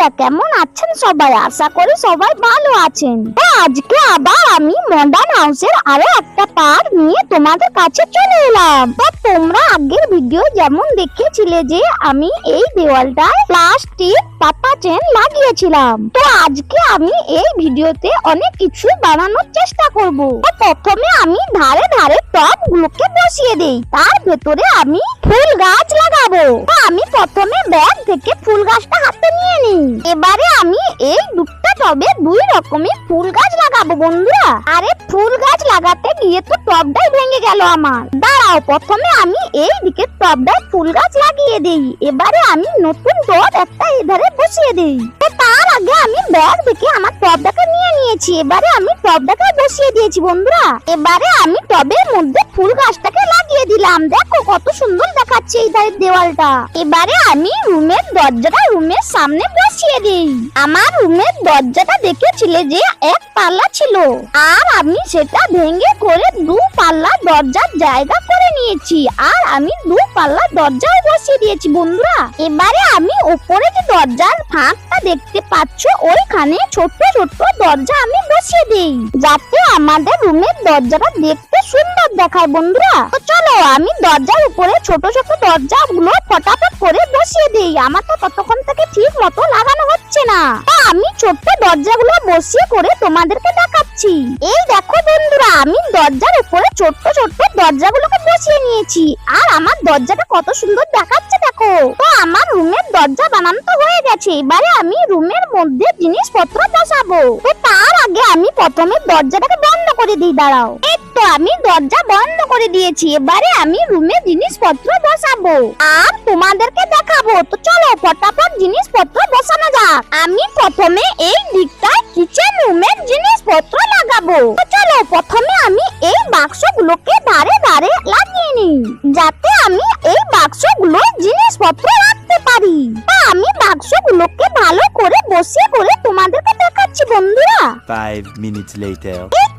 বন্ধুরা, কেমন আছেন সবাই? আশা করি সবাই ভালো আছেন। আজকে আবার আমি মডার্ন হাউসের আরও একটা পার নিয়ে তোমাদের কাছে চলে এলাম। তোমরা আগের ভিডিও যেমন দেখেছিলে যে আমি এই দেওয়ালটায় প্লাস্টিক পাতা চেন লাগিয়েছিলাম। তো আজকে আমি এই ভিডিওতে অনেক কিছু বানানোর চেষ্টা করব। প্রথমে আমি ধারে ধারে টব গুলোকে বসিয়ে দেই। তার ভেতরে আমি ফুল গাছ লাগাবো। আমি প্রথমে ব্যাগ থেকে ফুল গাছটা হাতে নিয়ে নিই। এবারে আমি এই দুটা টবে দুই রকমের ফুল গাছ লাগাবো বন্ধুরা। আরে ফুল গাছ লাগাতে গিয়ে তো টবটাই ভেঙে গেল আমার। দাঁড়াও, প্রথমে আমি এই দিকে টবটায় ফুল গাছ লাগিয়ে দেই। এবারে আমি নতুন টব একটা এধারে বসিয়ে দেই। তার আগে আমি ব্যাগ থেকে আমার টবটাকে নিয়ে নিয়েছি। এবারে আমি টবটাকে বসিয়ে দিয়েছি বন্ধুরা। এবারে আমি টবের মধ্যে ফুল গাছটাকে লাগিয়ে দিলাম। দেখো কত সুন্দর দেখাচ্ছে এই ধারের দেওয়ালটা। এবারে আমি রুমের দরজাটা রুমের সামনে বসিয়ে দিই। আমার রুমের দরজাটা দেখেছিলে যে এক পাল্লা ছিল। আর আমি সেটা ভেঙে করে দু পাল্লা দরজার জায়গা করে নিয়েছি। আর আমি দু পাল্লা দরজায় বসিয়ে দিয়েছি বন্ধুরা। এবারে আমি উপরে যে দরজার ফাঁকটা দেখতে পাচ্ছ, ওইখানে ছোট ছোট দরজা আমি বসিয়ে দিই। যাতে আমাদের রুমের দরজাটা দেখতে সুন্দর দেখায় বন্ধুরা। তো আমি দরজার উপরে ছোট ছোট দরজাগুলো ফটাফট করে বসিয়ে দিই। আমার তো ততক্ষণ থেকে ঠিক মতো লাগানো হচ্ছে না। আমি ছোট্ট দরজাগুলো বসিয়ে করে তোমাদেরকে দেখাচ্ছি। এই দেখো বন্ধুরা, আমি দরজার উপরে ছোট্ট ছোট্ট দরজাগুলোকে বসিয়ে নিয়েছি। আর আমার দরজাটা কত সুন্দর দেখাচ্ছে দেখো। তো আমার রুমের দরজা বানানো তো হয়ে গেছে। এবারে আমি রুমের মধ্যে জিনিসপত্র বসাবো। তো তার আগে আমি প্রথমে দরজাটাকে বন্ধ করে দিই, দাঁড়াও। তো আমি দরজা বন্ধ করে দিয়েছি। এবারে আমি রুমে জিনিসপত্র বসাবো। আর তোমাদেরকে দেখাবো। তো চলো ফটাফট জিনিসপত্র বসানো যাক। আমি প্রথমে এই দিকটায় কিচেন রুমের জিনিসপত্র লাগাবো। তো চলো প্রথমে আমি এই বাক্সগুলোকে ধারে ধারে লাগিয়ে নিই। যাতে আমি এই বাক্সগুলো জিনিসপত্র রাখতে পারি। আমি বাক্সগুলোকে ভালো করে বসিয়ে করে তোমাদেরকে দেখাচ্ছি বন্ধুরা। Five minutes later.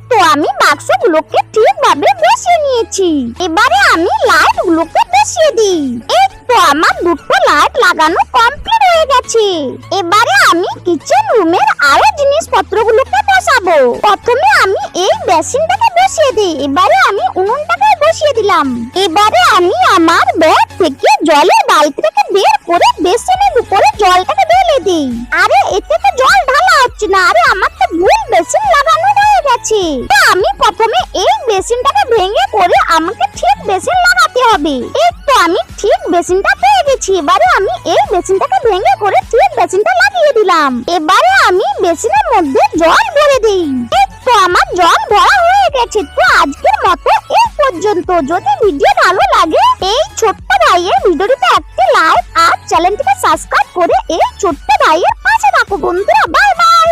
তো আমি বাক্সগুলোকে ঠিকভাবে বসিয়ে নিয়েছি। এবারে আমি লাইটগুলোকে বসিয়ে দিই। এই তো আমার দুটো লাইট লাগানো কমপ্লিট হয়ে গেছে। এবারে আমি কিচেন রুমের আরও জিনিসপত্রগুলোকে বসাবো। প্রথমে আমি এই বেসিনটাকে বসিয়ে দিই। এবারে আমি উনুনটাকে বসিয়ে দিলাম। এবারে আমি আমার গেছে তো আমি প্রথমে এই বেসিনটাকে ভেঙে করে আমাকে ঠিক বেসিন লাগাতে হবে। এই তো আমি ঠিক বেসিনটা পেয়ে গেছি। এবারে আমি এই বেসিনটাকে ভেঙে করে ঠিক বেসিনটা লাগিয়ে দিলাম। এবারে আমি বেসিনের মধ্যে জল ভরে দিই। তো আমার জল ভরা হয়ে গেছে। তো আজকের মতো এই পর্যন্ত। যদি ভিডিও ভালো লাগে, এই ছোট্ট ভাইয়ের ভিডিওটিতে একটি লাইক আর চ্যানেলটিকে সাবস্ক্রাইব করে এই ছোট্ট ভাইয়ের পাশে থাকো বন্ধুরা। Bye bye.